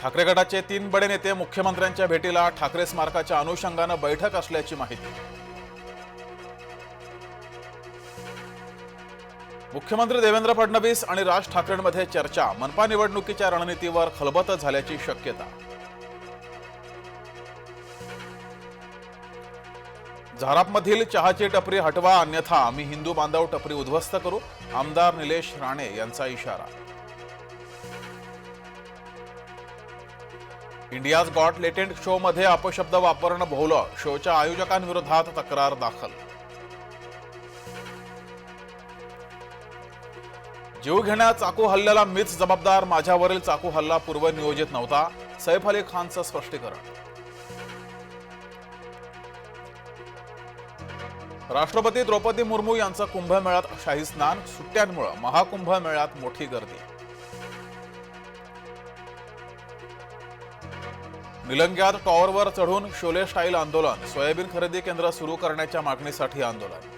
ठाकरे गटाचे तीन बडे नेते मुख्यमंत्र्यांच्या भेटीला ठाकरे स्मारकाच्या अनुषंगानं बैठक असल्याची माहिती. मुख्यमंत्री देवेंद्र फडणवीस आणि राज ठाकरेंमध्ये चर्चा. मनपा निवडणुकीच्या रणनीतीवर खलबत झाल्याची शक्यता. झारापमधील चहाची टपरी हटवा अन्यथा आम्ही हिंदू बांधव टपरी उद्ध्वस्त करू आमदार निलेश राणे यांचा इशारा. इंडियाज गॉट लेटेंट शो मध्ये अपशब्द वापरणं भोवलं शोच्या आयोजकांविरोधात तक्रार दाखल. जीवघेण्या चाकू हल्ल्याला मीच जबाबदार. माझ्यावरील चाकू हल्ला पूर्वनियोजित नव्हता. सैफ अली खानचं स्पष्टीकरण. राष्ट्रपती द्रौपदी मुर्मू यांचं कुंभमेळ्यात शाही स्नान. सुट्ट्यांमुळे महाकुंभमेळ्यात मोठी गर्दी. निलंग्यात टॉवरवर चढून शोले स्टाईल आंदोलन सोयाबीन खरेदी केंद्र सुरू करण्याच्या मागणीसाठी आंदोलन.